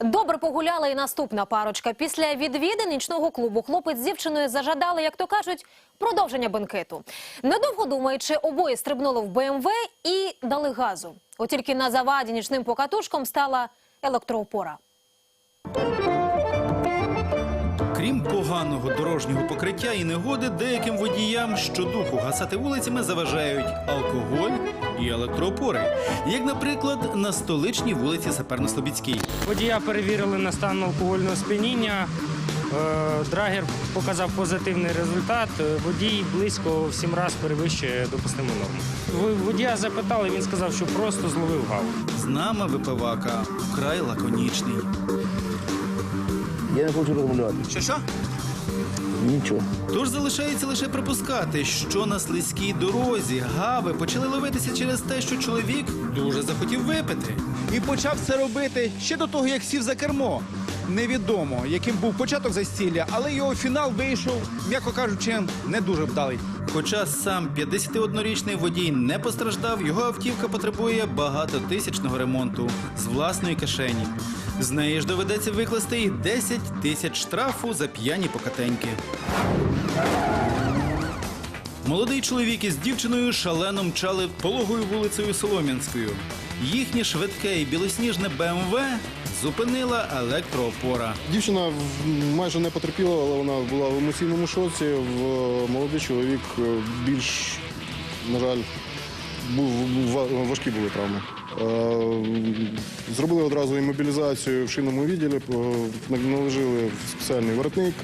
Добре погуляла і наступна парочка. Після відвіди нічного клубу хлопець з дівчиною зажадали, як то кажуть, продовження бенкету. Недовго думаючи, обоє стрибнули в БМВ і дали газу. От тільки на заваді нічним покатушком стала електроопора. Крім поганого дорожнього покриття і негоди, деяким водіям щодуху гасати вулицями заважають алкоголь і електроопори. Як, наприклад, на столичній вулиці Саперно-Слобідській. Водія перевірили на стан алкогольного сп'яніння. Е, Драгер показав позитивний результат. Водій близько в сім разів перевищує допустиму норму. Водія запитали, він сказав, що просто зловив гав. З нами випивака вкрай лаконічний. Я не хочу розмовляти. Що що? Нічого. Тож залишається лише припускати, що на слизькій дорозі гави почали ловитися через те, що чоловік дуже захотів випити. і почав це робити ще до того, як сів за кермо. Невідомо, яким був початок застілля, але його фінал вийшов, м'яко кажучи, не дуже вдалий. Хоча сам 51-річний водій не постраждав, його автівка потребує багатотисячного ремонту з власної кишені. З неї ж доведеться викласти і 10 тисяч штрафу за п'яні покатеньки. Молодий чоловік із дівчиною шалено мчали пологою вулицею Солом'янською. Їхнє швидке і білосніжне БМВ зупинила електроопора. Дівчина майже не потерпіла, але вона була в емоційному шоці. В- Молодий чоловік е, більш, на жаль, був, важкі були травми. Е, Зробили одразу імобілізацію в шинному відділі, е, наложили спеціальний воротник.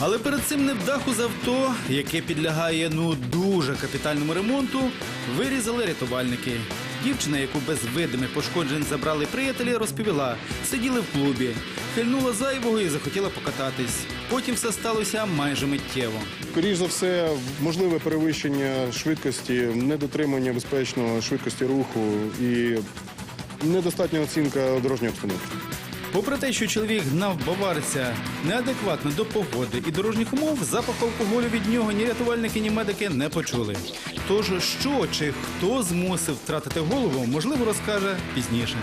Але перед цим невдаху з авто, яке підлягає ну дуже капітальному ремонту, вирізали рятувальники. Дівчина, яку без видимих пошкоджень забрали приятелі, розповіла, сиділи в клубі, хильнула зайвого і захотіла покататись. Потім все сталося майже миттєво. Скоріше за все, можливе перевищення швидкості, недотримання безпечної швидкості руху і недостатня оцінка дорожньої обстановки. Попри те, що чоловік гнав баварця неадекватно до погоди і дорожніх умов, запах алкоголю від нього ні рятувальники, ні медики не почули. Тож що чи хто змусив втратити голову, можливо, розкаже пізніше.